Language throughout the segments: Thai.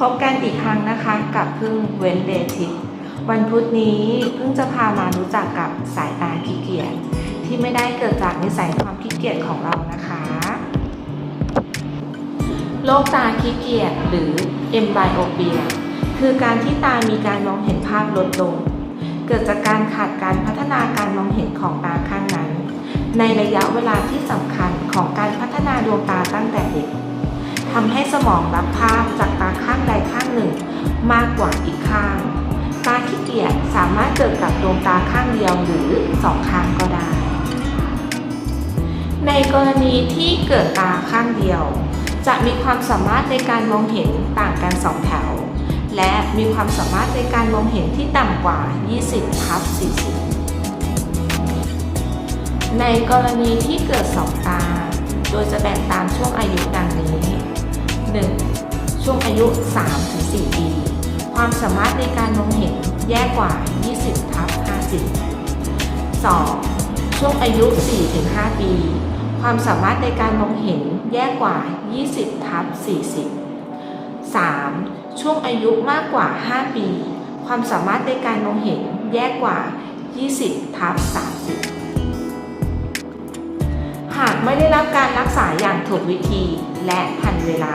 พบกันอีกครั้งนะคะกับพึ่งเว้นเดทิปวันพุธนี้พึ่งจะพามารู้จักกับสายตาขี้เกียจที่ไม่ได้เกิดจากนิสัยความขี้เกียจของเรานะคะโรคตาขี้เกียจหรือ m b l y o p i a คือการที่ตามีการมองเห็นภาพลดลง เกิดจากการขาดการพัฒนาการมองเห็นของตาข้างนั้น ในระยะเวลาที่สำคัญของการพัฒนาดวงตาตั้งแต่เด็กทำให้สมองรับภาพจาก มากกว่าอีกข้าง ตาขี้เกียจสามารถเกิดกับดวงตาข้างเดียวหรือสองข้างก็ได้ ในกรณีที่เกิดตาข้างเดียว จะมีความสามารถในการมองเห็นต่างกันสองแถว และมีความสามารถในการมองเห็นที่ต่ำกว่า 20ทับ40 ในกรณีที่เกิดสองตา โดยจะแบ่งตามช่วงอายุดังนี้ 1. ช่วงอายุ 3-4 ปี ความสามารถในการมองเห็นแย่กว่า 20ทับ50 2. ช่วงอายุ 4-5 ปี ความสามารถในการมองเห็นแย่กว่า 20ทับ40 3. ช่วงอายุมากกว่า 5 ปี ความสามารถในการมองเห็นแย่กว่า 20ทับ30 หากไม่ได้รับการรักษาอย่างถูกวิธีและทันเวลา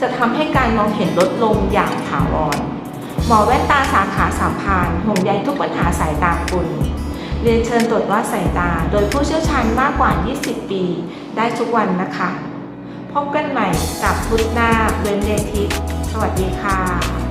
จะทำให้การมองเห็นลดลงอย่างถาวร หมอแว่นตาสาขาสามพานห่วงใยทุกปัญหาสายตาคุณ เรียนเชิญตรวจวัดสายตา โดยผู้เชี่ยวชาญมากกว่า 20 ปี ได้ทุกวันนะคะ พบกันใหม่กับพุทธหน้าเวนเดทิปสวัสดีค่ะ